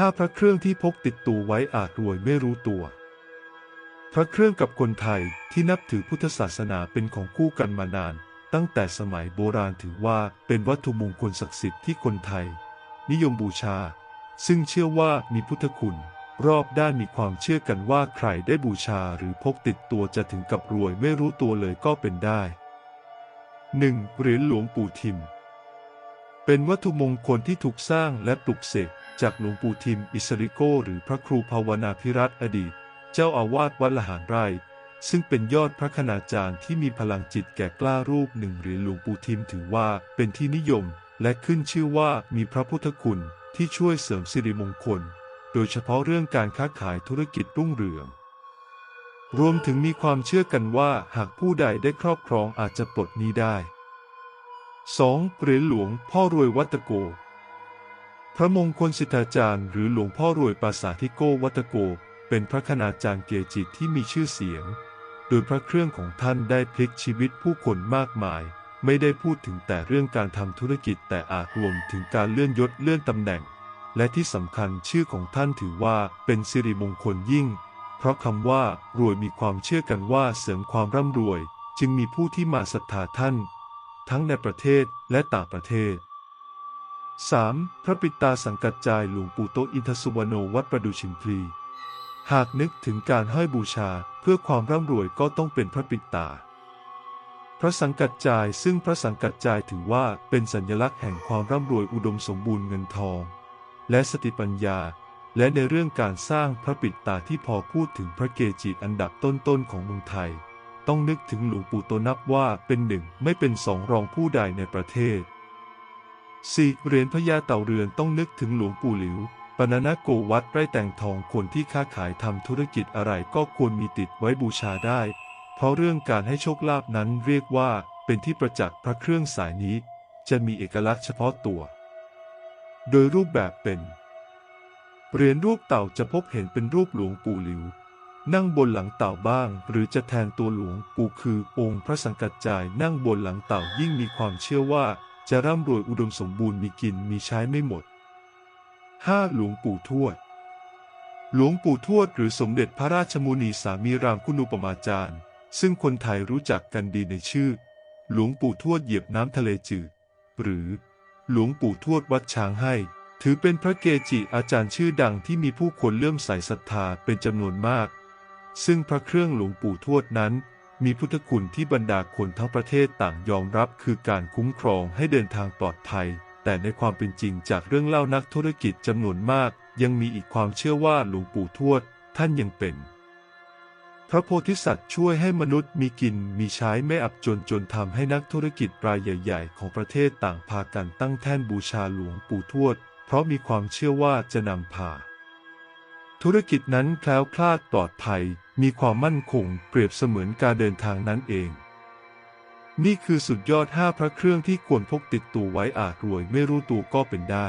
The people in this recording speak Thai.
ห้าพระเครื่องที่พกติดตัวไว้อาจรวยไม่รู้ตัว พระเครื่องกับคนไทยที่นับถือพุทธศาสนาเป็นของคู่กันมานาน ตั้งแต่สมัยโบราณถือว่าเป็นวัตถุมงคลศักดิ์สิทธิ์ที่คนไทย นิยมบูชา ซึ่งเชื่อว่ามีพุทธคุณ รอบด้านมีความเชื่อกันว่าใครได้บูชาหรือพกติดตัวจะถึงกับรวยไม่รู้ตัวเลยก็เป็นได้ 1. เหรียญหลวงปู่ทิม เป็นวัตถุมงคลที่ถูกสร้างและปลุกเสก จากหลวงปู่ทิมอิสริโกหรือพระครูภาวนาพิรัตอดีต เจ้าอาวาสวัดละหารไร่ ซึ่งเป็นยอดพระคณาจารย์ที่มีพลังจิตแก่กล้ารูปหนึ่งเหรียญหลวงปู่ทิมถือว่าเป็นที่นิยม และขึ้นชื่อว่ามีพระพุทธคุณที่ช่วยเสริมสิริมงคล โดยเฉพาะเรื่องการค้าขายธุรกิจรุ่งเรือง รวมถึงมีความเชื่อกันว่าหากผู้ใดได้ครอบครองอาจจะปลดหนี้ได้ 2. เหรียญหลวงพ่อรวยวัตโก พระมงคลสิทธาจารย์ หรือหลวงพ่อรวยปราสาทธิโกวัตโก เป็นพระคณาจารย์เกจิที่มีชื่อเสียง โดยพระเครื่องของท่านได้พลิกชีวิตผู้คนมากมาย ไม่ได้พูดถึงแต่เรื่องการทำธุรกิจแต่อาจรวมถึงการเลื่อนยศเลื่อนตำแหน่ง และที่สำคัญชื่อของท่านถือว่าเป็นสิริมงคลยิ่ง เพราะคำว่ารวยมีความเชื่อกันว่าเสริมความร่ำรวย จึงมีผู้ที่มาศรัทธาท่าน ทั้งในประเทศและต่างประเทศ 3. พระปิตาสังกัจจายหลวงปู่โตอินทสุวรรณวัดประดูชิมพลี หากนึกถึงการห้อยบูชาเพื่อความร่ำรวยก็ต้องเป็นพระปิตา พระสังกัจจายซึ่งพระสังกัจจายถือว่าเป็นสัญลักษณ์แห่งความร่ำรวยอุดมสมบูรณ์เงินทอง และสติปัญญา และในเรื่องการสร้างพระปิตาที่พอพูดถึงพระเกจิอันดับต้นๆของเมืองไทย ต้องนึกถึงหลวงปู่โตนับว่าเป็นหนึ่งไม่เป็นสองรองผู้ใดในประเทศ 4. เหรียญพญาเต่าเรือนต้องนึกถึงหลวงปู่หลิวปนนาโกวัดไร่แต่งทองคนที่ค้าขายทำธุรกิจอะไรก็ควรมีติดไว้บูชาได้ เพราะเรื่องการให้โชคลาภนั้นเรียกว่าเป็นที่ประจักษ์พระเครื่องสายนี้ จะมีเอกลักษณ์เฉพาะตัว โดยรูปแบบเป็นเหรียญรูปเต่าจะพบเห็นเป็นรูปหลวงปู่หลิว นั่งบนหลังเต่าบ้าง หรือจะแทนตัวหลวงปู่คือองค์พระสังกัจจายนั่งบนหลังเต่ายิ่งมีความเชื่อว่า จะร่ำรวยอุดมสมบูรณ์มีกินมีใช้ไม่หมด 5. หลวงปู่ทวด หลวงปู่ทวดหรือสมเด็จพระราชมุนีสามีรามคุณูปมาจารย์ ซึ่งคนไทยรู้จักกันดีในชื่อ หลวงปู่ทวดเหยียบน้ำทะเลจืด หรือ หลวงปู่ทวดวัดช้างให้ ถือเป็นพระเกจิอาจารย์ชื่อดังที่มีผู้คนเลื่อมใสศรัทธาเป็นจำนวนมาก ซึ่งพระเครื่องหลวงปู่ทวดนั้น มีพุทธคุณที่บรรดาคนทั้งประเทศต่างยอมรับคือการคุ้มครองให้เดินทางปลอดภัย แต่ในความเป็นจริงจากเรื่องเล่านักธุรกิจจำนวนมาก ยังมีอีกความเชื่อว่าหลวงปู่ทวด ท่านยังเป็น พระโพธิสัตว์ช่วยให้มนุษย์มีกินมีใช้ไม่อับจนจนทำให้นักธุรกิจรายใหญ่ ๆ ของประเทศต่างพากันตั้งแท่นบูชาหลวงปู่ทวด เพราะมีความเชื่อว่าจะนำพา ธุรกิจนั้นแคล้วคลาดปลอดภัย มีความมั่นคง เปรียบเสมือนการเดินทางนั้นเอง นี่คือสุดยอดห้าพระเครื่องที่ควรพกติดตัวไว้อาจรวยไม่รู้ตัวก็เป็นได้